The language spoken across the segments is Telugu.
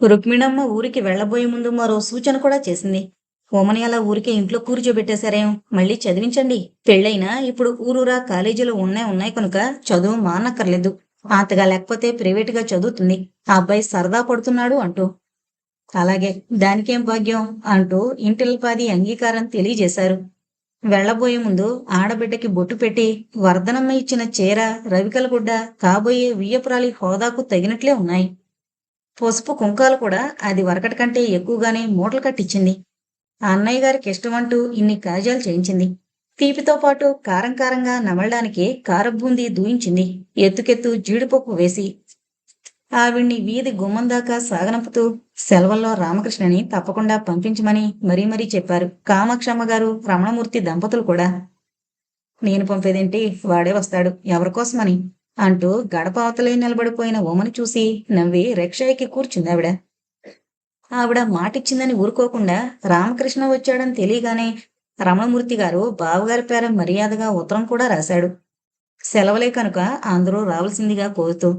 రుక్మిణమ్మ ఊరికి వెళ్ళబోయే ముందు మరో సూచన కూడా చేసింది. ఓమని అలా ఊరికే ఇంట్లో కూర్చోబెట్టేశారేం? మళ్ళీ చదివించండి. పెళ్ళైనా ఇప్పుడు ఊరూరా కాలేజీలో ఉన్నాయి ఉన్నాయి కనుక చదువు మానక్కర్లేదు. అంతగా లేకపోతే ప్రైవేటుగా చదువుతుంది. ఆ అబ్బాయి సరదా పడుతున్నాడు అంటూ. అలాగే దానికేం భాగ్యం? అంటూ ఇంటిల్పాది అంగీకారం తెలియజేశారు. వెళ్ళబోయే ముందు ఆడబిడ్డకి బొట్టు పెట్టి వర్ధనమ్మ ఇచ్చిన చీర రవికల గుడ్డ కాబోయే వియ్యపురాలి హోదాకు తగినట్లే ఉన్నాయి. పసుపు కుంకాలు కూడా అది వరకటి కంటే ఎక్కువగానే మూటలు కట్టించింది. ఆ అన్నయ్య గారికి ఇష్టమంటూ ఇన్ని కాజాలు చేయించింది. తీపితో పాటు కారం కారంగా నమలడానికి కారబూంది దూయించింది. ఎత్తుకెత్తు జీడిపప్పు వేసి ఆవిడ్ని వీధి గుమ్మం దాకా సాగనంపుతూ సెలవుల్లో రామకృష్ణని తప్పకుండా పంపించమని మరీ మరీ చెప్పారు. కామాక్షమ్మ గారు రమణమూర్తి దంపతులు కూడా. నేను పంపేదేంటి? వాడే వస్తాడు. ఎవరికోసమని? అంటూ గడప అవతలే నిలబడిపోయిన ఉమని చూసి నవ్వి రిక్షాయికి కూర్చుంది ఆవిడ. ఆవిడ మాటిచ్చిందని ఊరుకోకుండా రామకృష్ణ వచ్చాడని తెలియగానే రమణమూర్తి గారు బావగారి పేర మర్యాదగా ఉత్తరం కూడా రాశాడు. సెలవులే కనుక అందరూ రావాల్సిందిగా కోరుతూ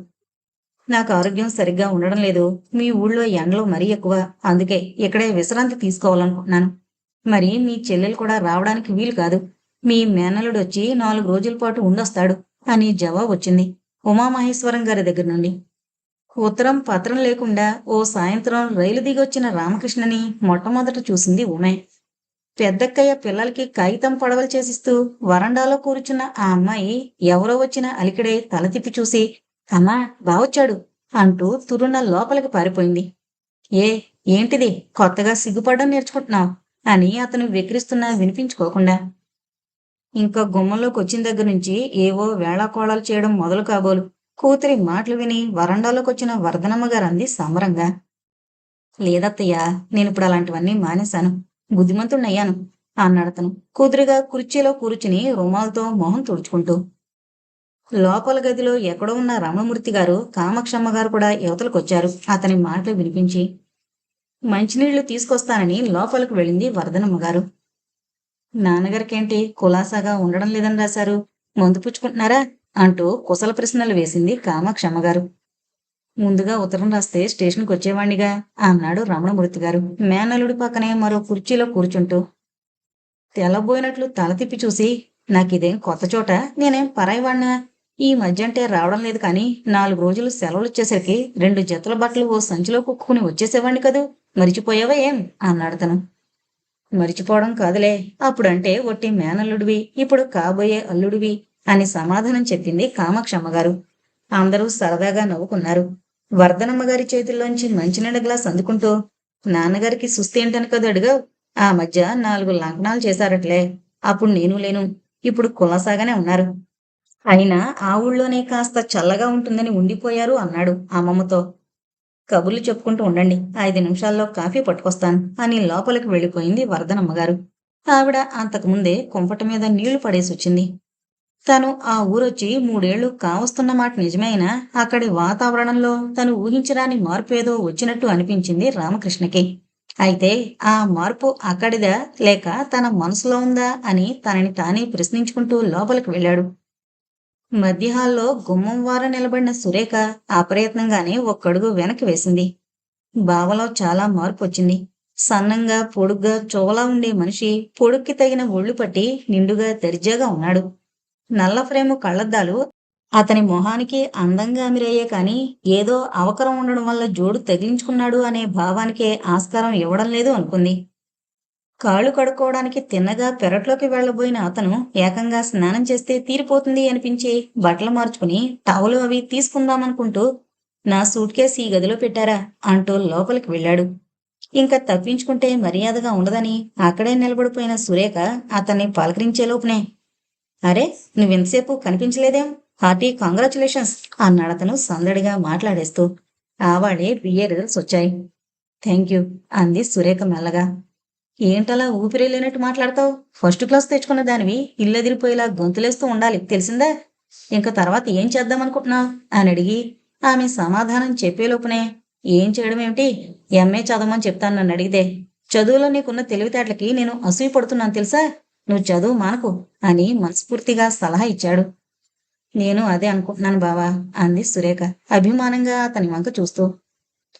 నాకు ఆరోగ్యం సరిగ్గా ఉండడం లేదు మీ ఊళ్ళో ఎండలు మరీ ఎక్కువ అందుకే ఇక్కడే విశ్రాంతి తీసుకోవాలనుకుంటున్నాను. మరి మీ చెల్లెలు కూడా రావడానికి వీలు కాదు మీ మేనలుడు వచ్చి నాలుగు రోజుల పాటు ఉండొస్తాడు. అని జవాబు వచ్చింది ఉమామహేశ్వరం గారి దగ్గర నుండి. ఉత్తరం పత్రం లేకుండా ఓ సాయంత్రం రైలు దిగొచ్చిన రామకృష్ణని మొట్టమొదట చూసింది ఉమే. పెద్దక్కయ్య పిల్లలకి కాగితం పడవలు చేసిస్తూ వరండాలో కూర్చున్న ఆ అమ్మాయి ఎవరో వచ్చిన అలికిడే తల తిప్పి చూసి అమ్మా బావొచ్చాడు అంటూ తురున లోపలికి పారిపోయింది. ఏ ఏంటిది? కొత్తగా సిగ్గుపడడం నేర్చుకుంటున్నావు అని అతను వెక్కిరిస్తున్నా వినిపించుకోకుండా. ఇంకా గుమ్మంలోకి వచ్చిన దగ్గర నుంచి ఏవో వేళాకోళాలు చేయడం మొదలు కాబోలు. కూతురి మాటలు విని వరండాలోకి వచ్చిన వర్ధనమ్మ గారు అంది సమరంగా లేదత్తయ్యా నేను ఇప్పుడు అలాంటివన్నీ మానేశాను. బుద్ధిమంతుణ్ణయ్యాను అన్నాడతను కూతురిగా కుర్చీలో కూర్చుని రుమాలతో మొహం తుడుచుకుంటూ. లోపల గదిలో ఎక్కడో ఉన్న రమణమూర్తి గారు కామాక్షమ్మ గారు కూడా యువతలకొచ్చారు. అతని మాటలు వినిపించి మంచినీళ్ళు తీసుకొస్తానని లోపలికి వెళ్ళింది వరదనమ్మ గారు. నాన్నగారికేంటి కులాసాగా ఉండడం లేదని రాశారు? మందు పుచ్చుకుంటున్నారా? అంటూ కుశల ప్రశ్నలు వేసింది కామాక్షమ్మ గారు ముందుగా ఉత్తరం రాస్తే స్టేషన్కి వచ్చేవాణ్ణిగా అన్నాడు రమణమూర్తి గారు. మేనలుడి పక్కనే మరో కుర్చీలో కూర్చుంటూ. తెల్లబోయినట్లు తల తిప్పి చూసి నాకిదేం కొత్త చోట? నేనేం పరాయివాణ్ణా? ఈ మధ్య అంటే రావడం లేదు కానీ నాలుగు రోజులు సెలవులు వచ్చేసరికి రెండు జతల బట్టలు ఓ సంచిలో కుక్కుని వచ్చేసేవాణ్ణి కదూ? మరిచిపోయావా ఏం? అన్నాడు తను. మరిచిపోవడం కాదులే. అప్పుడంటే ఒట్టి మేనల్లుడివి ఇప్పుడు కాబోయే అల్లుడివి అని సమాధానం చెప్పింది కామాక్షమ్మ గారు అందరూ సరదాగా నవ్వుకున్నారు. వర్ధనమ్మ గారి చేతుల్లోంచి మంచినీళ్ళ గ్లాస్ అందుకుంటూ నాన్నగారికి సుస్థి ఏంటని కదా అడిగావు? ఆ మధ్య నాలుగు లంకణాలు చేశారట్లే. అప్పుడు నేను లేను. ఇప్పుడు కులసాగానే ఉన్నారు. అయినా ఆ ఊళ్ళోనే కాస్త చల్లగా ఉంటుందని ఉండిపోయారు అన్నాడు అమ్మమ్మతో. కబుర్లు చెప్పుకుంటూ ఉండండి. ఐదు నిమిషాల్లో కాఫీ పట్టుకొస్తాను అని లోపలికి వెళ్ళిపోయింది వరదనమ్మగారు. ఆవిడ అంతకుముందే కుంపట మీద నీళ్ళు పడేసి వచ్చింది. తను ఆ ఊరొచ్చి మూడేళ్ళు కావస్తున్న మాట నిజమైనా అక్కడి వాతావరణంలో తను ఊహించరాని మార్పు ఏదో వచ్చినట్టు అనిపించింది రామకృష్ణకి. అయితే ఆ మార్పు అక్కడిదా లేక తన మనసులో ఉందా అని తనని తానే ప్రశ్నించుకుంటూ లోపలికి వెళ్ళాడు. మధ్యహాల్లో గుమ్మం వార నిలబడిన సురేఖ అప్రయత్నంగానే ఒక్కడుగు వెనక్కి వేసింది. బావలో చాలా మార్పు వచ్చింది సన్నంగా పొడుగ్గా చోలా ఉండే మనిషి పొడుక్కి తగిన ఒళ్ళు పట్టి నిండుగా దర్జాగా ఉన్నాడు. నల్ల ఫ్రేము కళ్ళద్దాలు అతని మొహానికి అందంగా అమిరయ్యే కాని ఏదో అవకరం ఉండడం వల్ల జోడు తగిలించుకున్నాడు అనే భావానికే ఆస్కారం ఇవ్వడం లేదు అనుకుంది. కాళ్ళు కడుక్కోవడానికి తిన్నగా పెరట్లోకి వెళ్ళబోయిన అతను ఏకంగా స్నానం చేస్తే తీరిపోతుంది అనిపించి బట్టలు మార్చుకుని టవలు అవి తీసుకుందామనుకుంటూ నా సూట్ కేసు ఈ గదిలో పెట్టారా అంటూ లోపలికి వెళ్ళాడు. ఇంకా తప్పించుకుంటే మర్యాదగా ఉండదని అక్కడే నిలబడిపోయిన సురేఖ అతన్ని పలకరించేలోపునే అరే నువ్వెంతసేపు కనిపించలేదేం? హార్టీ కాంగ్రాచులేషన్స్ అతను సందడిగా మాట్లాడేస్తూ. ఆవాడే బిఏ రిజల్ట్స్ వచ్చాయి. థ్యాంక్ యూ అంది సురేఖ మెల్లగా. ఏంటలా ఊపిరి లేనట్టు మాట్లాడతావు? ఫస్ట్ క్లాస్ తెచ్చుకున్న దానివి ఇల్లెదిరిపోయేలా గొంతులేస్తూ ఉండాలి తెలిసిందా? ఇంకా తర్వాత ఏం చేద్దాం అనుకుంటున్నావు? అని అడిగి ఆమె సమాధానం చెప్పేలోపునే ఏం చేయడం ఏమిటి? ఎంఏ చదవమని చెప్తాను నన్ను అడిగితే చదువులో నీకున్న తెలివితేటలకి నేను అసూయ పడుతున్నాను తెలుసా? నువ్వు చదువు మానకు అని మనస్ఫూర్తిగా సలహా ఇచ్చాడు. నేను అదే అనుకుంటున్నాను బావా అంది సురేఖ అభిమానంగా అతని వంక చూస్తూ.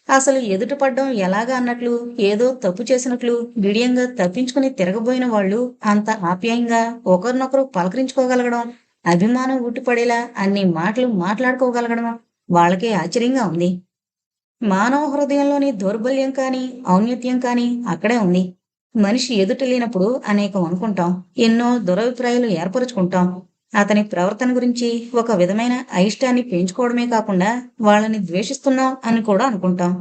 అసలు ఎదుటపడ్డం ఎలాగా అన్నట్లు ఏదో తప్పు చేసినట్లు బిడియంగా తప్పించుకుని తిరగబోయిన వాళ్ళు అంత ఆప్యాయంగా ఒకరినొకరు పలకరించుకోగలగడం అభిమానం ఉట్టిపడేలా అన్ని మాటలు మాట్లాడుకోగలగడం వాళ్ళకే ఆశ్చర్యంగా ఉంది. మానవ హృదయంలోని దౌర్బల్యం కానీ ఔన్నత్యం కానీ అక్కడే ఉంది. మనిషి ఎదుట లేనప్పుడు అనేకం అనుకుంటాం. ఎన్నో దురభిప్రాయాలు ఏర్పరచుకుంటాం. అతని ప్రవర్తన గురించి ఒక విధమైన అయిష్టాన్ని పెంచుకోవడమే కాకుండా వాళ్ళని ద్వేషిస్తున్నాం అని కూడా అనుకుంటాం.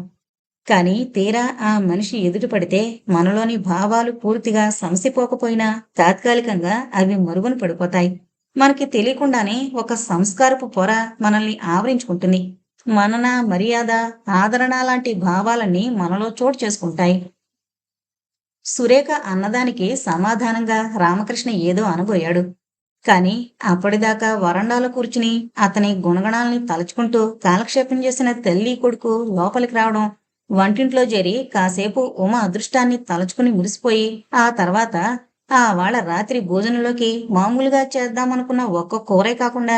కానీ తీరా ఆ మనిషి ఎదుటి పడితే మనలోని భావాలు పూర్తిగా సమసిపోకపోయినా తాత్కాలికంగా అవి మరుగున పడిపోతాయి. మనకి తెలియకుండానే ఒక సంస్కారపు పొర మనల్ని ఆవరించుకుంటుంది. మనన మర్యాద ఆదరణ లాంటి భావాలన్నీ మనలో చోటు చేసుకుంటాయి. సురేఖ అన్నదానికి సమాధానంగా రామకృష్ణ ఏదో అనబోయాడు. కాని అప్పటిదాకా వరండాలో కూర్చుని అతని గుణగణాల్ని తలుచుకుంటూ కాలక్షేపం చేసిన తల్లి కొడుకు లోపలికి రావడం వంటింట్లో చేరి కాసేపు ఉమ అదృష్టాన్ని తలుచుకుని మురిసిపోయి ఆ తర్వాత ఆ వాళ్ళ రాత్రి భోజనంలోకి మామూలుగా చేద్దామనుకున్న ఒక్క కూరే కాకుండా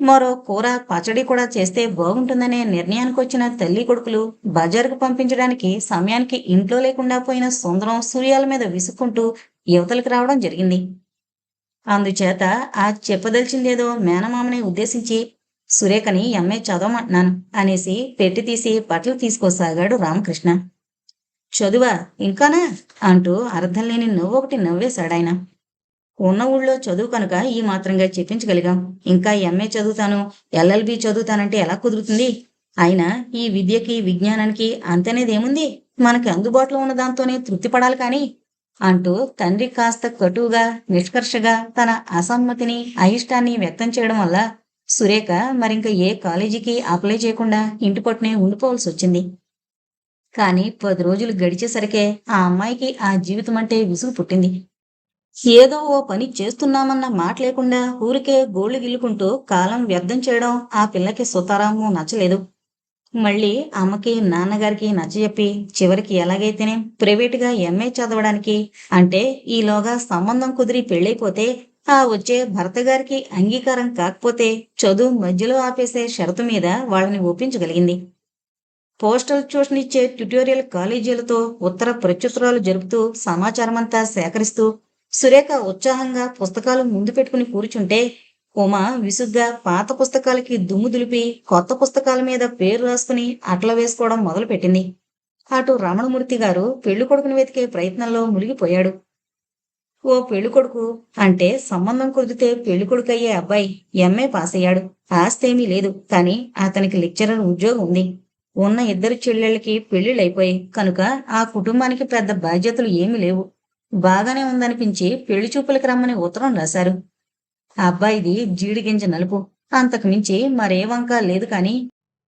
మరో కూర పచ్చడి కూడా చేస్తే బాగుంటుందనే నిర్ణయానికి వచ్చిన తల్లి కొడుకులు బజారుకు పంపించడానికి సమయానికి ఇంట్లో లేకుండా పోయిన సుందరం సూర్యాల మీద విసుక్కుంటూ యువతలకు రావడం జరిగింది. అందుచేత ఆ చెప్పదలిచిందేదో మేనమామని ఉద్దేశించి సురేఖని ఎంఏ చదవమంటున్నాను అనేసి పెట్టి తీసి బట్టలు తీసుకోసాగాడు రామకృష్ణ. చదువా ఇంకానా? అంటూ అర్థం లేని నవ్వొకటి నవ్వేశాడాయన. ఉన్న ఊళ్ళో చదువు కనుక ఈ మాత్రంగా చెప్పించగలిగాం. ఇంకా ఎంఏ చదువుతాను ఎల్ఎల్బి చదువుతానంటే ఎలా కుదురుతుంది? అయినా ఈ విద్యకి విజ్ఞానానికి అంతనేదేముంది? మనకి అందుబాటులో ఉన్న దాంతోనే తృప్తి పడాలి కానీ అంటూ తండ్రి కాస్త కటువుగా నిష్కర్షగా తన అసమ్మతిని అయిష్టాన్ని వ్యక్తం చేయడం వల్ల సురేఖ మరింక ఏ కాలేజీకి అప్లై చేయకుండా ఇంటి పట్టునే ఉండిపోవాల్సి వచ్చింది. కానీ పది రోజులు గడిచేసరికే ఆ అమ్మాయికి ఆ జీవితం అంటే విసుగు పుట్టింది. ఏదో ఓ పని చేస్తున్నామన్న మాట లేకుండా ఊరికే గోళ్ళు గిల్లుకుంటూ కాలం వ్యర్థం చేయడం ఆ పిల్లకి సుతారాము నచ్చలేదు. మళ్ళీ అమ్మకి నాన్నగారికి నచ్చజెప్పి చివరికి ఎలాగైతేనే ప్రైవేట్గా ఎంఏ చదవడానికి. అంటే ఈలోగా సంబంధం కుదిరి పెళ్ళైపోతే ఆ వచ్చే భర్త గారికి అంగీకారం కాకపోతే చదువు మధ్యలో ఆపేసే షరతు మీద వాళ్ళని ఒప్పించగలిగింది. పోస్టల్ ట్యూషన్ ఇచ్చే ట్యుటోరియల్ కాలేజీలతో ఉత్తర ప్రత్యుత్తరాలు జరుపుతూ సమాచారమంతా సేకరిస్తూ సురేఖ ఉత్సాహంగా పుస్తకాలు ముందు పెట్టుకుని కూర్చుంటే ఉమ విసుగ్గా పాత పుస్తకాలకి దుమ్ము దులిపి కొత్త పుస్తకాల మీద పేరు రాసుకుని అట్ల వేసుకోవడం మొదలుపెట్టింది. అటు రమణమూర్తి గారు పెళ్ళి కొడుకుని వెతికే ప్రయత్నంలో మునిగిపోయాడు. ఓ పెళ్ళి కొడుకు అంటే సంబంధం కుదిరితే పెళ్ళి కొడుకు అయ్యే అబ్బాయి ఎంఏ పాస్ అయ్యాడు ఆస్తేమీ లేదు కానీ అతనికి లెక్చరర్ ఉద్యోగం ఉంది. ఉన్న ఇద్దరు చెల్లెళ్ళకి పెళ్ళిళ్ళైపోయాయి. కనుక ఆ కుటుంబానికి పెద్ద బాధ్యతలు ఏమీ లేవు. బాగానే ఉందనిపించి పెళ్ళి చూపులకు రమ్మని ఉత్తరం రాశారు. ఆ అబ్బాయిది జీడిగింజ నలుపు. అంతకు మించి మరే వంక లేదు కాని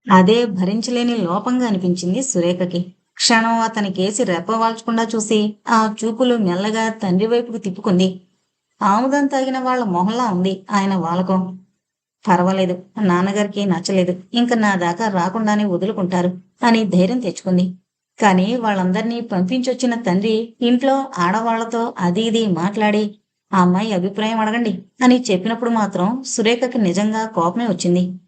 అదే భరించలేని లోపంగా అనిపించింది సురేఖకి. క్షణం అతని కేసి రెప్పవాల్చకుండా చూసి ఆ చూపులు మెల్లగా తండ్రి వైపుకు తిప్పుకుంది. ఆముదం తాగిన వాళ్ళ మొహంలా ఉంది ఆయన వాలకం. పర్వాలేదు నాన్నగారికి నచ్చలేదు. ఇంక నా దాకా రాకుండానే వదులుకుంటారు అని ధైర్యం తెచ్చుకుంది. కానీ వాళ్ళందర్నీ పంపించొచ్చిన తండ్రి ఇంట్లో ఆడవాళ్ళతో అది ఇది మాట్లాడి ఆ అమ్మాయి అభిప్రాయం అడగండి. అని చెప్పినప్పుడు మాత్రం సురేఖకి నిజంగా కోపమే వచ్చింది.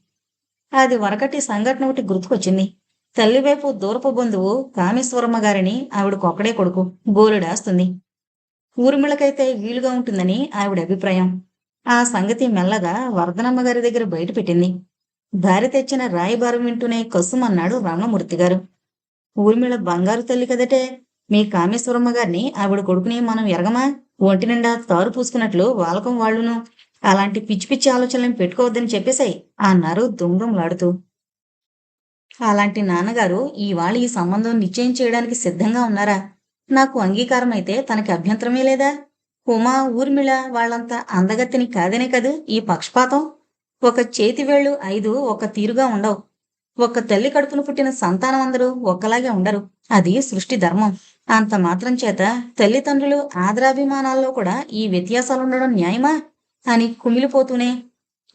అది వరకటి సంఘటన ఒకటి గుర్తుకొచ్చింది. తల్లివైపు దూరపు బంధువు కామేశ్వరమ్మ గారిని ఆవిడకొక్కడే కొడుకు. గోలుడాస్తుంది ఊర్మిళకైతే వీలుగా ఉంటుందని ఆవిడ అభిప్రాయం. ఆ సంగతి మెల్లగా వర్ధనమ్మ గారి దగ్గర బయటపెట్టింది భార్య తెచ్చిన రాయిబారం వింటూనే కసుమన్నాడు రామమూర్తి గారు. ఊర్మిళ బంగారు తల్లి కదటే. మీ కామేశ్వరమ్మ గారిని ఆవిడ కొడుకుని మనం ఎరగమా? ఒంటి నిండా తారు పూసుకున్నట్లు వాలకం వాళ్ళును అలాంటి పిచ్చి పిచ్చి ఆలోచనలను పెట్టుకోవద్దని చెప్పేశాయి అన్నారు దుంగంలాడుతూ అలాంటి నాన్నగారు ఇవాళ ఈ సంబంధం నిశ్చయం చేయడానికి సిద్ధంగా ఉన్నారా? నాకు అంగీకారం అయితే తనకి అభ్యంతరమే లేదా? ఉమా ఊర్మిళ వాళ్ళంతా అందగత్తిని కాదనే కదూ ఈ పక్షపాతం? ఒక చేతి వేళ్ళు ఐదు ఒక తీరుగా ఉండవు. ఒక తల్లి కడుపున పుట్టిన సంతానం అందరూ ఒక్కలాగే ఉండరు. అది సృష్టి ధర్మం. అంత మాత్రం చేత తల్లిదండ్రులు ఆదరాభిమానాల్లో కూడా ఈ వ్యత్యాసాలు ఉండడం న్యాయమా? అని కుమిలిపోతూనే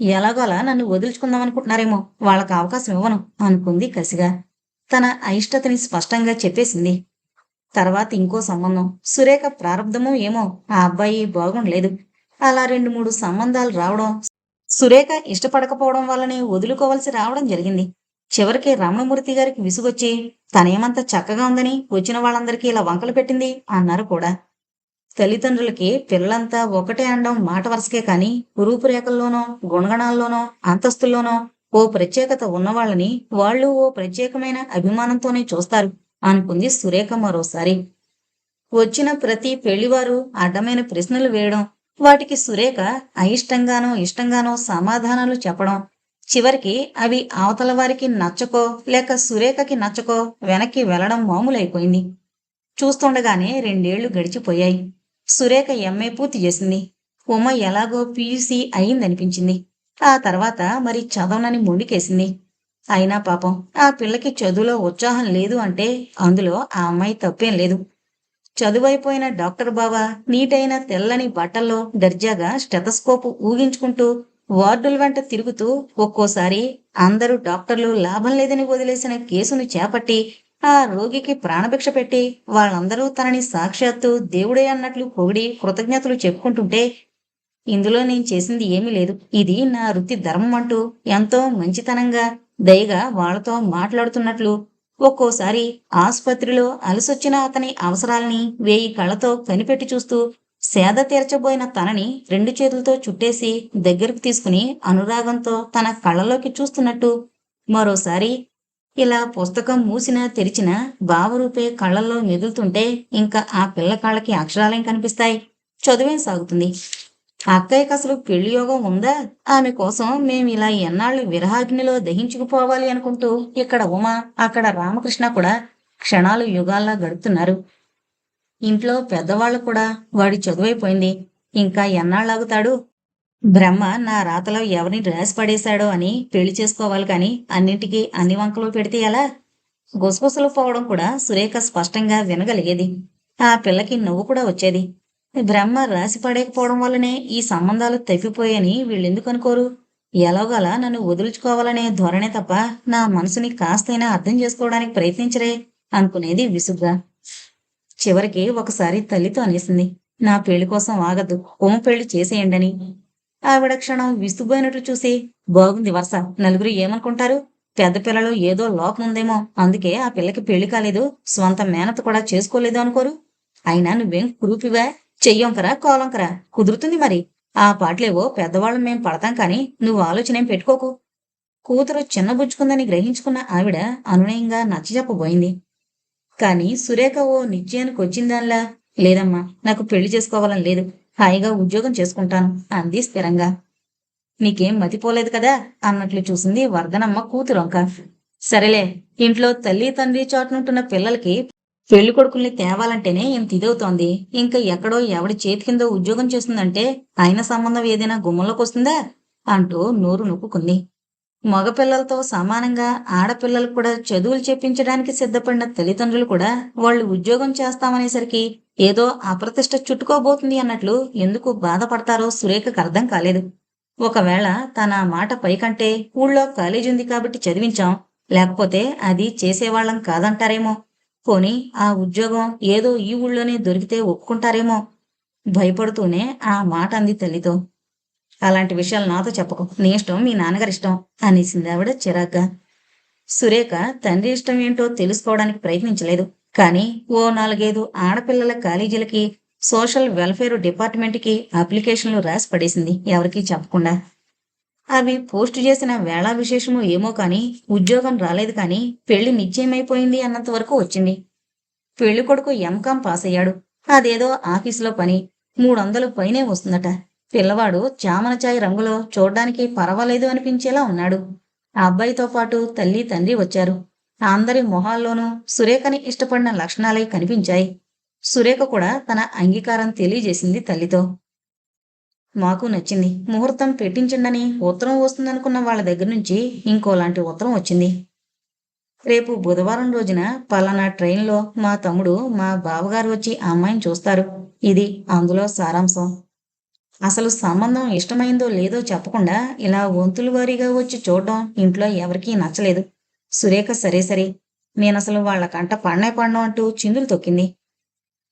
ఎలాగోలా నన్ను వదులుచుకుందాం అనుకుంటున్నారేమో వాళ్ళకి అవకాశం ఇవ్వను అనుకుంది కసిగా. తన అయిష్టతని స్పష్టంగా చెప్పేసింది. తర్వాత ఇంకో సంబంధం సురేఖ ప్రారంధమో ఏమో ఆ అబ్బాయి బాగుండలేదు. అలా రెండు మూడు సంబంధాలు రావడం సురేఖ ఇష్టపడకపోవడం వల్లనే వదులుకోవలసి రావడం జరిగింది. చివరికి రమణమూర్తి గారికి విసుగొచ్చి తనేమంత చక్కగా ఉందని వచ్చిన వాళ్ళందరికీ ఇలా వంకలు పెట్టింది అన్నారు కూడా. తల్లిదండ్రులకి పిల్లలంతా ఒకటే అనడం మాట వరుసకే కాని రూపురేఖల్లోనో గుణగణాల్లోనో అంతస్తుల్లోనో ఓ ప్రత్యేకత ఉన్నవాళ్ళని వాళ్ళు ఓ ప్రత్యేకమైన అభిమానంతోనే చూస్తారు అనుకుంది సురేఖ మరోసారి. వచ్చిన ప్రతి పెళ్ళివారు అడ్డమైన ప్రశ్నలు వేయడం వాటికి సురేఖ అయిష్టంగానో ఇష్టంగానో సమాధానాలు చెప్పడం చివరికి అవి అవతల వారికి నచ్చకో లేక సురేఖకి నచ్చకో వెనక్కి వెళ్ళడం మామూలైపోయింది. చూస్తుండగానే రెండేళ్ళు గడిచిపోయాయి. సురేఖ ఎంఏ పూర్తి చేసింది. ఉమ ఎలాగో పీయూసీ అయిందనిపించింది ఆ తర్వాత మరి చదవనని మొండికేసింది. అయినా పాపం ఆ పిల్లకి చదువులో ఉత్సాహం లేదు అంటే అందులో ఆ అమ్మాయి తప్పేం లేదు. చదువైపోయిన డాక్టర్ బావ నీటైన తెల్లని బట్టల్లో దర్జాగా స్టెతస్కోప్ ఊగించుకుంటూ వార్డుల వెంట తిరుగుతూ ఒక్కోసారి అందరూ డాక్టర్లు లాభం లేదని వదిలేసిన కేసును చేపట్టి ఆ రోగికి ప్రాణభిక్ష పెట్టి వాళ్ళందరూ తనని సాక్షాత్తు దేవుడే అన్నట్లు పొగిడి కృతజ్ఞతలు చెప్పుకుంటుంటే ఇందులో నేను చేసింది ఏమీ లేదు. ఇది నా వృత్తి ధర్మం అంటూ ఎంతో మంచితనంగా దయగా వాళ్ళతో మాట్లాడుతున్నట్లు ఒక్కోసారి ఆసుపత్రిలో అలసొచ్చిన అతని అవసరాల్ని వేయి కళ్ళతో కనిపెట్టి చూస్తూ సేద తీర్చబోయిన తనని రెండు చేతులతో చుట్టేసి దగ్గరకు తీసుకుని అనురాగంతో తన కళ్ళలోకి చూస్తున్నట్టు మరోసారి ఇలా పుస్తకం మూసినా తెరిచిన బావరూపే కళ్ళల్లో మెదులుతుంటే ఇంకా ఆ పిల్ల కాళ్ళకి అక్షరాలేం కనిపిస్తాయి? చదువేం సాగుతుంది? అక్కయ్యకి అసలు పెళ్ళి యోగం ఉందా? ఆమె కోసం మేము ఇలా ఎన్నాళ్ళు విరహాగ్నిలో దహించుకుపోవాలి అనుకుంటూ ఇక్కడ ఉమా అక్కడ రామకృష్ణ కూడా క్షణాలు యుగాల్లా గడుపుతున్నారు. ఇంట్లో పెద్దవాళ్ళు కూడా వాడి చదువైపోయింది. ఇంకా ఎన్నాళ్ళాగుతాడు? బ్రహ్మ నా రాతలో ఎవరిని రాసి పడేశాడో అని పెళ్ళి చేసుకోవాలి కాని అన్నింటికీ అన్ని వంకలు పెడితే ఎలా? గుసగుసలు పోవడం కూడా సురేఖ స్పష్టంగా వినగలిగేది. ఆ పిల్లకి నువ్వు కూడా వచ్చేది. బ్రహ్మ రాసి పడేకపోవడం వల్లనే ఈ సంబంధాలు తప్పిపోయాయని వీళ్ళెందుకు అనుకోరు? ఎలాగోలా నన్ను వదులుచుకోవాలనే ధోరణే తప్ప నా మనసుని కాస్తైనా అర్థం చేసుకోవడానికి ప్రయత్నించరే అనుకునేది విసుగ్గా. చివరికి ఒకసారి తల్లితో అనేసింది నా పెళ్ళి కోసం ఆగదు ఉమ పెళ్ళి చేసేయండని. ఆవిడ క్షణం విస్తుపోయినట్లు చూసి బాగుంది వరుస నలుగురు ఏమనుకుంటారు? పెద్ద పిల్లలు ఏదో లోపం ఉందేమో అందుకే ఆ పిల్లకి పెళ్ళి కాలేదు స్వంత మేనత కూడా చేసుకోలేదు అనుకోరు. అయినా నువ్వేం కురూపివా? చెయ్యొంకరా కోలంకరా కుదురుతుంది మరి. ఆ పాటలేవో పెద్దవాళ్ళం మేం పడతాం కానీ నువ్వు ఆలోచనేం పెట్టుకోకు. కూతురు చిన్నబుచ్చుకుందని గ్రహించుకున్న ఆవిడ అనునయంగా నచ్చజెప్పబోయింది. కానీ సురేఖ ఓ నిశ్చయానికి వచ్చిందాన్లా? లేదమ్మా నాకు పెళ్ళి చేసుకోవాలని లేదు. హాయిగా ఉద్యోగం చేసుకుంటాను అంది స్థిరంగా. నీకేం మతిపోలేదు కదా? అన్నట్లు చూసింది వర్ధనమ్మ కూతురొంక. సరేలే ఇంట్లో తల్లి తండ్రి చాటునుంటున్న పిల్లలకి పెళ్ళి కొడుకుల్ని తేవాలంటేనే ఇంత ఇదవుతోంది. ఇంకా ఎక్కడో ఎవడి చేతి కింద ఉద్యోగం చేస్తుందంటే ఆయన సంబంధం ఏదైనా గుమ్మంలోకి వస్తుందా? అంటూ నోరు నొక్కుకుంది. మగపిల్లలతో సమానంగా ఆడపిల్లలు కూడా చదువులు చెప్పించడానికి సిద్ధపడిన తల్లిదండ్రులు కూడా వాళ్ళు ఉద్యోగం చేస్తామనేసరికి ఏదో అప్రతిష్ట చుట్టుకోబోతుంది అన్నట్లు ఎందుకు బాధపడతారో సురేఖకు అర్థం కాలేదు. ఒకవేళ తన మాట పైకంటే ఊళ్ళో కాలేజీ ఉంది కాబట్టి చదివించాం లేకపోతే అది చేసేవాళ్ళం కాదంటారేమో. పోని ఆ ఉద్యోగం ఏదో ఈ ఊళ్ళోనే దొరికితే ఒప్పుకుంటారేమో. భయపడుతూనే ఆ మాట అంది తల్లితో. అలాంటి విషయాలు నాతో చెప్పకు. నీ ఇష్టం మీ నాన్నగారి ఇష్టం అనేసింది ఆవిడ చిరాగ్గా. సురేఖ తండ్రి ఇష్టం ఏంటో తెలుసుకోవడానికి ప్రయత్నించలేదు. కానీ ఓ నాలుగైదు ఆడపిల్లల కాలేజీలకి సోషల్ వెల్ఫేర్ డిపార్ట్మెంట్కి అప్లికేషన్లు రాసి పడేసింది ఎవరికీ చెప్పకుండా. అవి పోస్టు చేసిన వేళా విశేషము ఏమో కానీ ఉద్యోగం రాలేదు కానీ పెళ్ళి నిశ్చయమైపోయింది అన్నంత వరకు వచ్చింది. పెళ్ళి కొడుకు ఎంకాం పాస్ అయ్యాడు అదేదో ఆఫీసులో పని మూడు వందలు పైనే వస్తుందట. పిల్లవాడు చామనచాయ్ రంగులో చూడ్డానికి పర్వాలేదు అనిపించేలా ఉన్నాడు. ఆ అబ్బాయితో పాటు తల్లి తండ్రి వచ్చారు. అందరి మొహాల్లోనూ సురేఖని ఇష్టపడిన లక్షణాలే కనిపించాయి. సురేఖ కూడా తన అంగీకారం తెలియజేసింది తల్లితో. మాకు నచ్చింది. ముహూర్తం పెట్టించండని ఉత్తరం వస్తుందనుకున్న వాళ్ళ దగ్గర నుంచి ఇంకోలాంటి ఉత్తరం వచ్చింది. రేపు బుధవారం రోజున పలానా ట్రైన్లో మా తమ్ముడు మా బావగారు వచ్చి అమ్మాయిని చూస్తారు. ఇది అందులో సారాంశం. అసలు సంబంధం ఇష్టమైందో లేదో చెప్పకుండా ఇలా వంతుల వారీగా వచ్చి చూడడం ఇంట్లో ఎవరికీ నచ్చలేదు. సురేఖ సరే సరే నేనసలు వాళ్ళ కంట పడనే పడడం అంటూ చిందులు తొక్కింది.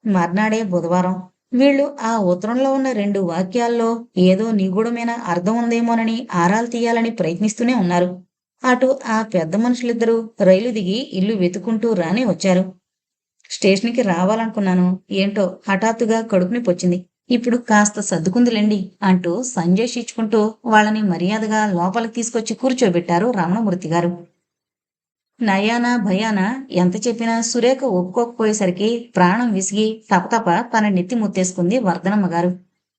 మర్నాడే బుధవారం వీళ్ళు ఆ ఉత్తరంలో ఉన్న రెండు వాక్యాల్లో ఏదో నిగూఢమైన అర్థం ఉందేమోనని ఆరాలు తీయాలని ప్రయత్నిస్తూనే ఉన్నారు. అటు ఆ పెద్ద మనుషులిద్దరూ రైలు దిగి ఇల్లు వెతుకుంటూ రానే వచ్చారు. స్టేషన్కి రావాలనుకున్నాను ఏంటో హఠాత్తుగా కడుపుని పొచ్చింది. ఇప్పుడు కాస్త సర్దుకుందిలేండి అంటూ సంజయ్ ఇచ్చుకుంటూ వాళ్ళని మర్యాదగా లోపలికి తీసుకొచ్చి కూర్చోబెట్టారు రమణమూర్తి గారు. నయానా భయాన ఎంత చెప్పినా సురేఖ ఒప్పుకోకపోయేసరికి ప్రాణం విసిగి తపతప తన నెత్తి ముత్తేసుకుంది వర్ధనమ్మ గారు.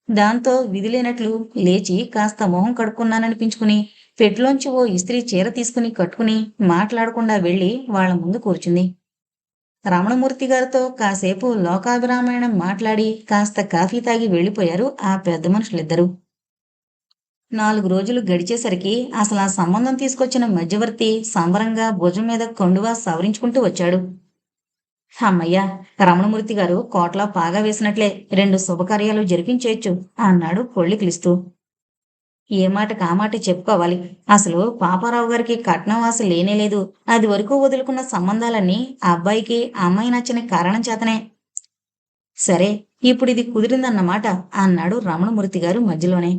దాంతో విధిలేనట్లు లేచి కాస్త మొహం కడుక్కున్నాననిపించుకుని పెట్లోంచి ఓ ఇస్త్రీ చీర తీసుకుని కట్టుకుని మాట్లాడకుండా వెళ్ళి వాళ్ళ ముందు కూర్చుంది. రమణమూర్తి గారితో కాసేపు లోకాభిరామాయణం మాట్లాడి కాస్త కాఫీ తాగి వెళ్ళిపోయారు ఆ పెద్ద మనుషులిద్దరూ. నాలుగు రోజులు గడిచేసరికి అసలు ఆ సంబంధం తీసుకొచ్చిన మధ్యవర్తి సంబరంగా భుజం మీద కొండువా సవరించుకుంటూ వచ్చాడు. అమ్మయ్య రమణమూర్తి గారు కోట్ల పాగా వేసినట్లే రెండు శుభకార్యాలు జరిపించేయచ్చు అన్నాడు పొళ్ళికిలిస్తూ ఏ మాట కామాట చెప్పుకోవాలి? అసలు పాపారావు గారికి కట్నం ఆశ లేనేలేదు అది వరకు వదులుకున్న సంబంధాలన్నీ ఆ అబ్బాయికి ఆ అమ్మాయి నచ్చిన కారణం చేతనే. సరే ఇప్పుడు ఇది కుదిరిందన్నమాట అన్నాడు రమణమూర్తి గారు మధ్యలోనే.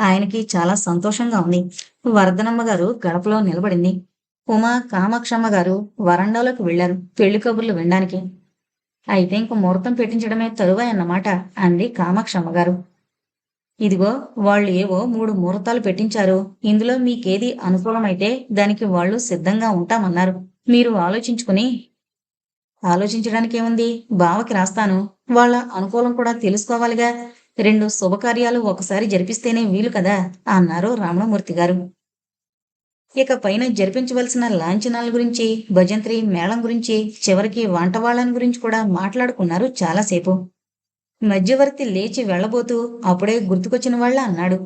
ఆయనకి చాలా సంతోషంగా ఉంది. వరదనమ్మ గారు గడపలో నిలబడింది. ఉమా కామాక్షమ్మ గారు వరండాలోకి వెళ్ళారు పెళ్ళి కబుర్లు వినడానికి. అయితే ఇంక ముహూర్తం పెట్టించడమే తరువాయి అన్నమాట అంది కామాక్షమ్మ గారు. ఇదిగో వాళ్ళు ఏవో మూడు ముహూర్తాలు పెట్టించారు. ఇందులో మీకేది అనుకూలమైతే దానికి వాళ్ళు సిద్ధంగా ఉంటామన్నారు. మీరు ఆలోచించుకుని ఆలోచించడానికి ఏముంది బావకి రాస్తాను. వాళ్ళ అనుకూలం కూడా తెలుసుకోవాలిగా. రెండు శుభకార్యాలు ఒకసారి జరిపిస్తేనే వీలు కదా? అన్నారు రామణమూర్తి గారు. ఇక పైన జరిపించవలసిన లాంఛనాల గురించి భజంత్రి మేళం గురించి చివరికి వంట వాళ్ళని గురించి కూడా మాట్లాడుకున్నారు చాలాసేపు. మధ్యవర్తి లేచి వెళ్ళబోతూ అప్పుడే గుర్తుకొచ్చిన వాళ్ళ అన్నాడు.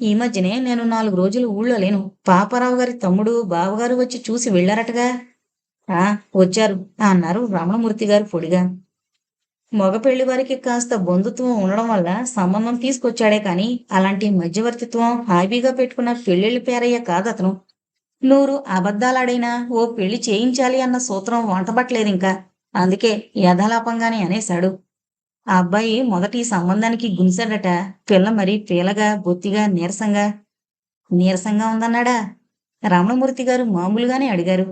ఈ మధ్యనే నేను నాలుగు రోజులు ఊళ్ళో లేను. పాపారావు గారి తమ్ముడు బావగారు వచ్చి చూసి వెళ్ళారటగా? ఆ వచ్చారు అన్నారు రమణమూర్తి గారు పొడిగా. మగ పెళ్ళి వారికి కాస్త బంధుత్వం ఉండడం వల్ల సంబంధం తీసుకొచ్చాడే కాని అలాంటి మధ్యవర్తిత్వం హాబీగా పెట్టుకున్న పెళ్ళిళ్ళ పేరయ్య కాదతను నూరు అబద్ధాలాడైనా ఓ పెళ్ళి చేయించాలి అన్న సూత్రం వంటబట్టలేదు ఇంకా. అందుకే యథాలాపంగానే అనేశాడు. ఆ అబ్బాయి మొదటి సంబంధానికి గుంసాడట పిల్ల మరి పీలగా బొత్తిగా నీరసంగా. నీరసంగా ఉందన్నాడా? రమణమూర్తి గారు మామూలుగానే అడిగారు.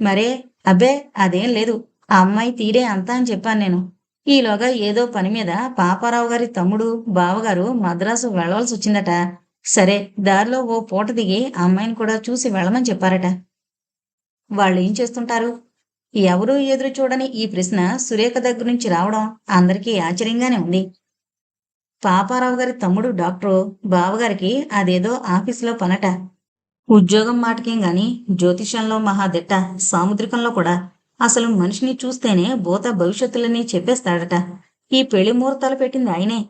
మరే అబ్బే అదేం లేదు. ఆ అమ్మాయి తీరే అంతా అని చెప్పాను నేను. ఈలోగా ఏదో పని మీద పాపారావు గారి తమ్ముడు బావగారు మద్రాసు వెళ్ళవలసి వచ్చిందట. సరే దారిలో ఓ పూట దిగి ఆ అమ్మాయిని కూడా చూసి వెళ్ళమని చెప్పారట. వాళ్ళు ఏం చేస్తుంటారు? ఎవరూ ఎదురు చూడని ఈ ప్రశ్న సురేఖ దగ్గర నుంచి రావడం అందరికీ ఆశ్చర్యంగానే ఉంది. పాపారావు గారి తమ్ముడు డాక్టరు బావగారికి అదేదో ఆఫీసులో పనట. ఉద్యోగం మాటకేం గాని జ్యోతిషంలో మహాదిట్ట సాముద్రికంలో కూడా. అసలు మనిషిని చూస్తేనే భూత భవిష్యత్తులని చెప్పేస్తాడట. ఈ పెళ్ళి ముహూర్తాలు పెట్టింది ఆయనే.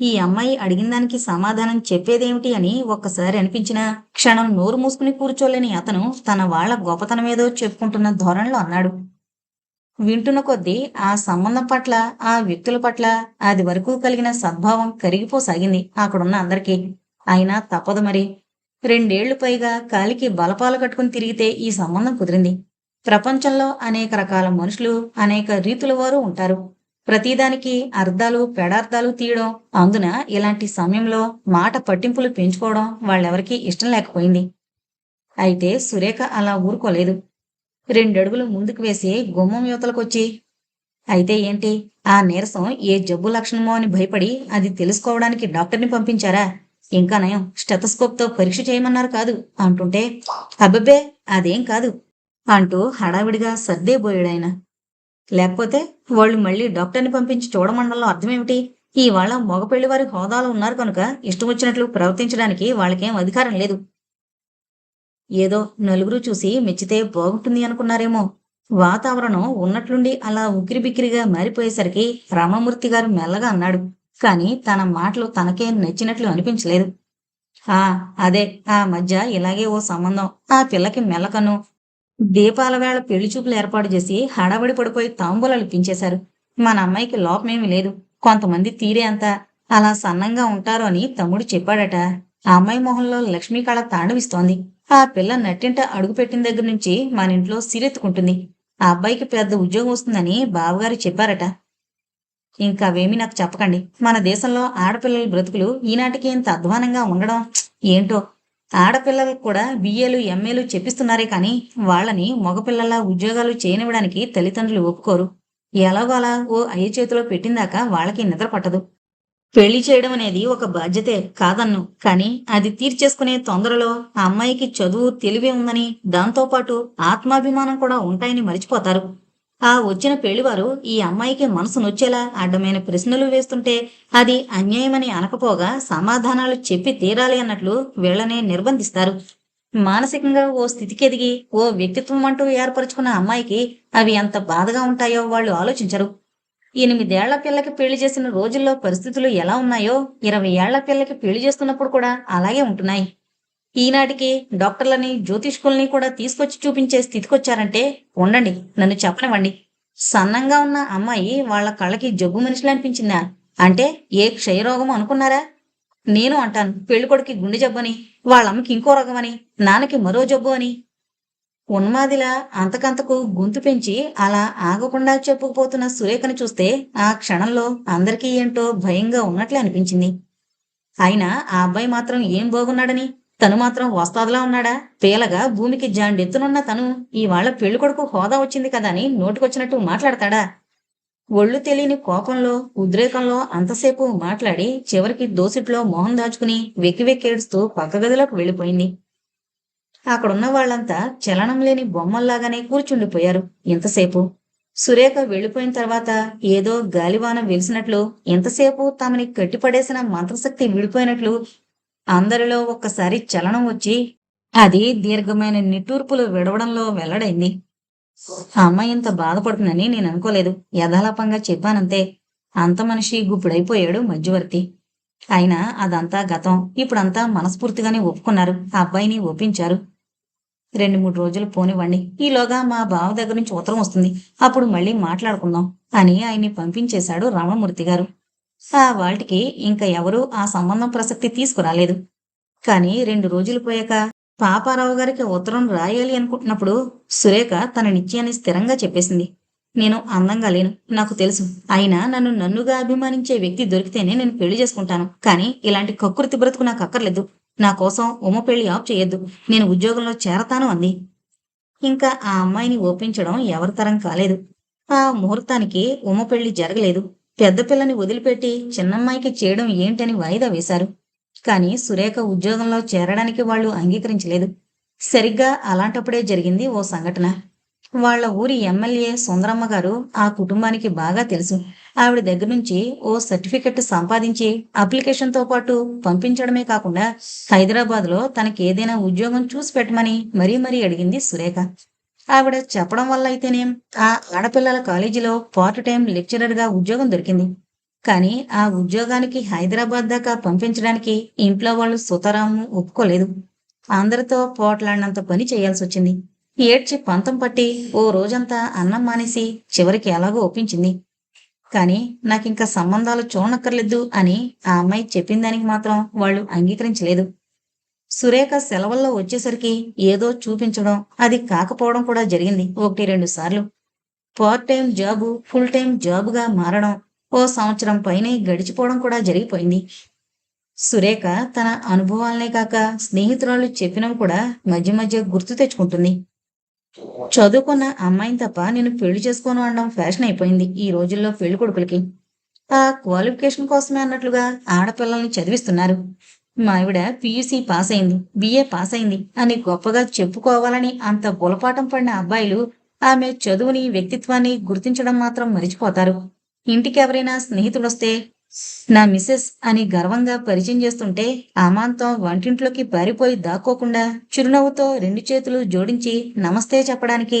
ఈ అమ్మాయి అడిగిన దానికి సమాధానం చెప్పేదేమిటి అని ఒక్కసారి అనిపించిన క్షణం నోరు మూసుకుని కూర్చోలేని అతను తన వాళ్ళ గొప్పతనమేదో చెప్పుకుంటున్న ధోరణిలో అన్నాడు. వింటున్న కొద్దీ ఆ సంబంధం పట్ల ఆ వ్యక్తుల పట్ల అది వరకు కలిగిన సద్భావం కరిగిపోసాగింది అక్కడున్న అందరికీ. అయినా తప్పదు మరి. రెండేళ్ళు పైగా కాలికి బలపాలు కట్టుకుని తిరిగితే ఈ సంబంధం కుదిరింది. ప్రపంచంలో అనేక రకాల మనుషులు అనేక రీతుల వారు ఉంటారు. ప్రతిదానికి అర్థాలు పెడార్థాలు తీయడం అందున ఇలాంటి సమయంలో మాట పట్టింపులు పెంచుకోవడం వాళ్ళెవరికీ ఇష్టం లేకపోయింది. అయితే సురేఖ అలా ఊరుకోలేదు. రెండడుగులు ముందుకు వేసి గుమ్మం యువతలకొచ్చి అయితే ఏంటి ఆ నీరసం ఏ జబ్బు లక్షణమో అని భయపడి అది తెలుసుకోవడానికి డాక్టర్ని పంపించారా? ఇంకా నయం స్టెథస్కోప్తో పరీక్ష చేయమన్నారు కాదు. అంటుంటే అబ్బబ్బే అదేం కాదు అంటూ హడావిడిగా సర్దేబోయాడాయన. లేకపోతే వాళ్ళు మళ్ళీ డాక్టర్ని పంపించి చూడమండలం అర్థమేమిటి? ఇవాళ మగపెళ్ళి వారి హోదాలో ఉన్నారు కనుక ఇష్టం వచ్చినట్లు ప్రవర్తించడానికి వాళ్ళకేం అధికారం లేదు. ఏదో నలుగురు చూసి మెచ్చితే బాగుంటుంది అనుకున్నారేమో. వాతావరణం ఉన్నట్లుండి అలా ఉక్కిరిబిక్కిరిగా మారిపోయేసరికి రామమూర్తి గారు మెల్లగా అన్నాడు. కాని తన మాటలు తనకే నచ్చినట్లు అనిపించలేదు. ఆ అదే ఆ మధ్య ఇలాగే ఓ సంబంధం. ఆ పిల్లకి మెల్లకను దీపాల వేళ పెళ్ళి చూపులు ఏర్పాటు చేసి హడాబడి పడిపోయి తాంబూలాలు ఇప్పించేశారు మన అమ్మాయికి లోపమేమీ లేదు. కొంతమంది తీరే అంతా అలా సన్నంగా ఉంటారు అని తమ్ముడు చెప్పాడట. ఆ అమ్మాయి మొహంలో లక్ష్మీ కళ తాండవిస్తోంది. ఆ పిల్ల నట్టింట అడుగుపెట్టిన దగ్గర నుంచి మన ఇంట్లో సిరెత్తుకుంటుంది. ఆ అబ్బాయికి పెద్ద ఉద్యోగం వస్తుందని బావగారు చెప్పారట. ఇంకా అవేమీ నాకు చెప్పకండి. మన దేశంలో ఆడపిల్లల బ్రతుకులు ఈనాటికి ఇంత అధ్వానంగా ఉండడం ఏంటో ఆడపిల్లలకు కూడా బిఏలు ఎంఏలు చెప్పిస్తున్నారే కానీ వాళ్ళని మగపిల్లల ఉద్యోగాలు చేయనివ్వడానికి తల్లిదండ్రులు ఒప్పుకోరు. ఎలాగో అలా ఓ అయ్య చేతిలో పెట్టిందాక వాళ్ళకి నిద్ర పట్టదు. పెళ్ళి చేయడం అనేది ఒక బాధ్యతే కాదన్ను. కానీ అది తీర్చేసుకునే తొందరలో ఆ అమ్మాయికి చదువు తెలివి ఉందని దాంతోపాటు ఆత్మాభిమానం కూడా ఉంటాయని మరిచిపోతారు. ఆ వచ్చిన పెళ్ళివారు ఈ అమ్మాయికి మనసు నొచ్చేలా అడ్డమైన ప్రశ్నలు వేస్తుంటే అది అన్యాయమని అనకపోగా సమాధానాలు చెప్పి తీరాలి అన్నట్లు వీళ్ళనే నిర్బంధిస్తారు. మానసికంగా ఓ స్థితికి ఎదిగి ఓ వ్యక్తిత్వం అంటూ ఏర్పరచుకున్న అమ్మాయికి అవి ఎంత బాధగా ఉంటాయో వాళ్ళు ఆలోచించరు. ఎనిమిదేళ్ళ పిల్లకి పెళ్ళి చేసిన రోజుల్లో పరిస్థితులు ఎలా ఉన్నాయో ఇరవై ఏళ్ళ పిల్లకి పెళ్ళి చేస్తున్నప్పుడు కూడా అలాగే ఉంటున్నాయి. ఈనాటికి డాక్టర్లని జ్యోతిష్కుల్ని కూడా తీసుకొచ్చి చూపించే స్థితికొచ్చారంటే ఉండండి నన్ను చెప్పనివ్వండి. సన్నంగా ఉన్న అమ్మాయి వాళ్ళ కళ్ళకి జబ్బు మనుషులు అనిపించిందా అంటే ఏ క్షయరోగం అనుకున్నారా? నేను అంటాను పెళ్ళికొడుకి గుండె జబ్బని వాళ్ళమ్మకి ఇంకో రోగమని నాన్నకి మరో జబ్బు అని. ఉన్మాదిలా అంతకంతకు గొంతు పెంచి అలా ఆగకుండా చెప్పుకుపోతున్న సురేఖను చూస్తే ఆ క్షణంలో అందరికీ ఏంటో భయంగా ఉన్నట్లే అనిపించింది. అయినా ఆ అబ్బాయి మాత్రం ఏం బాగున్నాడని? తను మాత్రం వస్తాదులా ఉన్నాడా? పేలగా భూమికి జాండెత్తునున్న తను ఇవాళ పెళ్ళికొడుకు హోదా వచ్చింది కదా అని నోటికొచ్చినట్టు మాట్లాడతాడా? ఒళ్ళు తెలియని కోపంలో ఉద్రేకంలో అంతసేపు మాట్లాడి చివరికి దోసిట్లో మొహం దాచుకుని వెక్కి వెక్కి ఏడుస్తూ పక్క గదిలోకి వెళ్ళిపోయింది. అక్కడున్న వాళ్ళంతా చలనం లేని బొమ్మల్లాగానే కూర్చుండిపోయారు ఇంతసేపు. సురేఖ వెళ్ళిపోయిన తర్వాత ఏదో గాలివాన వెలిసినట్లు ఎంతసేపు తమని కట్టిపడేసిన మంత్రశక్తి విడిపోయినట్లు అందరిలో ఒక్కసారి చలనం వచ్చి అది దీర్ఘమైన నిట్టూర్పులు విడవడంలో వెల్లడైంది. ఆ అమ్మాయి ఇంత బాధపడుతుందని నేను అనుకోలేదు. యథాలాపంగా చెప్పానంతే. అంత మనిషి గుప్పుడైపోయాడు మధ్యవర్తి. అయినా అదంతా గతం. ఇప్పుడంతా మనస్ఫూర్తిగానే ఒప్పుకున్నారు. ఆ అబ్బాయిని ఒప్పించారు. రెండు మూడు రోజులు పోనివ్వండి. ఈలోగా మా బావ దగ్గర నుంచి ఉత్తరం వస్తుంది. అప్పుడు మళ్ళీ మాట్లాడుకుందాం అని ఆయన్ని పంపించేశాడు రామమూర్తి గారు ఆ వాటికి ఇంకా ఎవరూ ఆ సంబంధం ప్రసక్తి తీసుకురాలేదు. కానీ రెండు రోజులు పోయాక పాపారావు గారికి ఉత్తరం రాయాలి అనుకుంటున్నప్పుడు సురేఖ తన నిశ్చయాన్ని స్థిరంగా చెప్పేసింది. నేను అందంగా లేను నాకు తెలుసు. అయినా నన్ను నన్నుగా అభిమానించే వ్యక్తి దొరికితేనే నేను పెళ్ళి చేసుకుంటాను. కానీ ఇలాంటి కక్కుర్తి బ్రతుకు నాకు అక్కర్లేదు. నా కోసం ఉమ పెళ్ళి ఆఫ్ చేయొద్దు. నేను ఉద్యోగంలో చేరతాను అంది. ఇంకా ఆ అమ్మాయిని ఒప్పించడం ఎవరి తరం కాలేదు. ఆ ముహూర్తానికి ఉమ పెళ్ళి జరగలేదు. పెద్ద పిల్లని వదిలిపెట్టి చిన్నమ్మాయికి చేయడం ఏంటని వాయిదా వేశారు. కానీ సురేఖ ఉద్యోగంలో చేరడానికి వాళ్ళు అంగీకరించలేదు. సరిగ్గా అలాంటప్పుడే జరిగింది ఓ సంఘటన. వాళ్ళ ఊరి ఎమ్మెల్యే సుందరమ్మ గారు ఆ కుటుంబానికి బాగా తెలుసు. ఆవిడ దగ్గర నుంచి ఓ సర్టిఫికెట్ సంపాదించి అప్లికేషన్తో పాటు పంపించడమే కాకుండా హైదరాబాద్లో తనకి ఏదైనా ఉద్యోగం చూసి పెట్టమని మరీ మరీ అడిగింది సురేఖ. ఆవిడ చెప్పడం వల్ల అయితేనేం ఆ ఆడపిల్లల కాలేజీలో పార్ట్ టైం లెక్చరర్గా ఉద్యోగం దొరికింది. కానీ ఆ ఉద్యోగానికి హైదరాబాద్ దాకా పంపించడానికి ఇంట్లో వాళ్ళు సుతరాము ఒప్పుకోలేదు. అందరితో పోట్లాడినంత పని చేయాల్సి వచ్చింది. ఏడ్చి పంతం పట్టి ఓ రోజంతా అన్నం మానేసి చివరికి ఎలాగో ఒప్పించింది. కానీ నాకింకా సంబంధాలు చూడనక్కర్లేదు అని ఆ అమ్మాయి చెప్పిన దానికి మాత్రం వాళ్ళు అంగీకరించలేదు. సురేఖ సెలవుల్లో వచ్చేసరికి ఏదో చూపించడం అది కాకపోవడం కూడా జరిగింది ఒకటి రెండు సార్లు. Part time job full time జాబుగా మారడం ఓ సంవత్సరం పైనే గడిచిపోవడం కూడా జరిగిపోయింది. సురేఖ తన అనుభవాలనే కాక స్నేహితురాలు చెప్పినవి కూడా మధ్య మధ్య గుర్తు తెచ్చుకుంటుంది. చదువుకున్న అమ్మాయిని తప్ప నేను పెళ్ళి చేసుకోను అనడం ఫ్యాషన్ అయిపోయింది ఈ రోజుల్లో పెళ్ళి కొడుకులకి. ఆ క్వాలిఫికేషన్ కోసమే అన్నట్లుగా ఆడపిల్లల్ని చదివిస్తున్నారు. మా ఆవిడ పియూసీ పాస్ అయింది బిఏ పాస్ అయింది అని గొప్పగా చెప్పుకోవాలని అంత బులపాటం పడిన అబ్బాయిలు ఆమె చదువుని వ్యక్తిత్వాన్ని గుర్తించడం మాత్రం మరిచిపోతారు. ఇంటికి ఎవరైనా స్నేహితుడొస్తే నా మిస్సెస్ అని గర్వంగా పరిచయం చేస్తుంటే అమాంతం వంటింట్లోకి పారిపోయి దాక్కోకుండా చిరునవ్వుతో రెండు చేతులు జోడించి నమస్తే చెప్పడానికి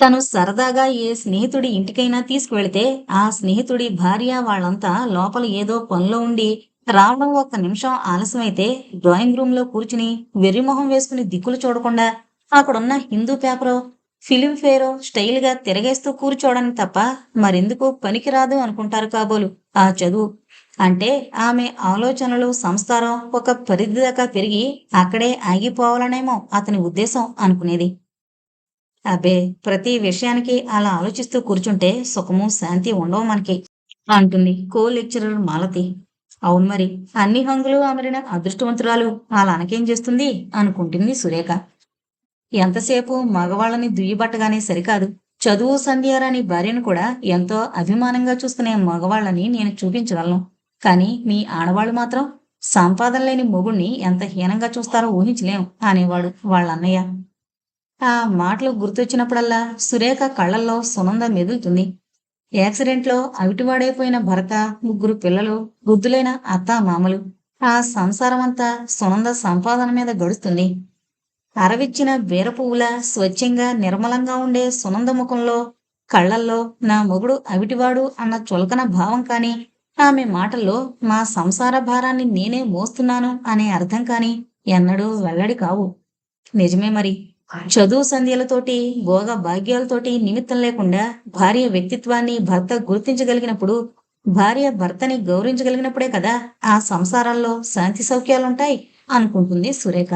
తను సరదాగా ఏ స్నేహితుడి ఇంటికైనా తీసుకువెళితే ఆ స్నేహితుడి భార్య వాళ్ళంతా లోపల ఏదో పనిలో ఉండి రావడం ఒక నిమిషం ఆలస్యమైతే డ్రాయింగ్ రూమ్లో కూర్చుని వెర్రిమొహం వేసుకుని దిక్కులు చూడకుండా అక్కడున్న హిందూ పేపరో ఫిలిం ఫేరో స్టైల్గా తిరగేస్తూ కూర్చోవడానికి తప్ప మరెందుకు పనికిరాదు అనుకుంటారు కాబోలు ఆ చదువు. అంటే ఆమె ఆలోచనలు సంస్కారం ఒక పరిధి దాకా పెరిగి అక్కడే ఆగిపోవాలనేమో అతని ఉద్దేశం అనుకునేది. అబ్బే ప్రతి విషయానికి అలా ఆలోచిస్తూ కూర్చుంటే సుఖము శాంతి ఉండవు మనకి అంటుంది కో లెక్చరర్ మాలతి. అవును మరి. అన్ని హంగులు అమరిన అదృష్టవంతురాలు. అలానకేం చేస్తుంది? అనుకుంటుంది సురేఖ. ఎంతసేపు మగవాళ్ళని దుయ్యబట్టగానే సరికాదు. చదువు సంధ్యారాని భార్యను కూడా ఎంతో అభిమానంగా చూసుకునే మగవాళ్ళని నేను చూపించగలను. కానీ మీ ఆడవాళ్ళు మాత్రం సంపాదన లేని మొగుణ్ణి ఎంత హీనంగా చూస్తారో ఊహించలేం అనేవాడు వాళ్ళ అన్నయ్య ఆ మాటలు గుర్తొచ్చినప్పుడల్లా సురేఖ కళ్ళల్లో సునంద మెదులుతుంది యాక్సిడెంట్లో అవిటివాడైపోయిన భర్త ముగ్గురు పిల్లలు వృద్ధులైన అత్త మామలు. ఆ సంసారం అంతా సునంద సంపాదన మీద గడుస్తుంది. అరవిచ్చిన వీర పువ్వుల స్వచ్ఛంగా నిర్మలంగా ఉండే సునంద ముఖంలో కళ్ళల్లో నా మొగుడు అవిటివాడు అన్న చులకన భావం కాని ఆమె మాటల్లో మా సంసార భారాన్ని నేనే మోస్తున్నాను అనే అర్థం కాని ఎన్నడూ వెల్లడి కావు. నిజమే మరి. చదువు సంధ్యలతోటి భోగ భాగ్యాలతోటి నిమిత్తం లేకుండా భార్య వ్యక్తిత్వాన్ని భర్త గుర్తించగలిగినప్పుడు భార్య భర్తని గౌరవించగలిగినప్పుడే కదా ఆ సంసారాల్లో శాంతి సౌఖ్యాలుంటాయి అనుకుంటుంది సురేఖ.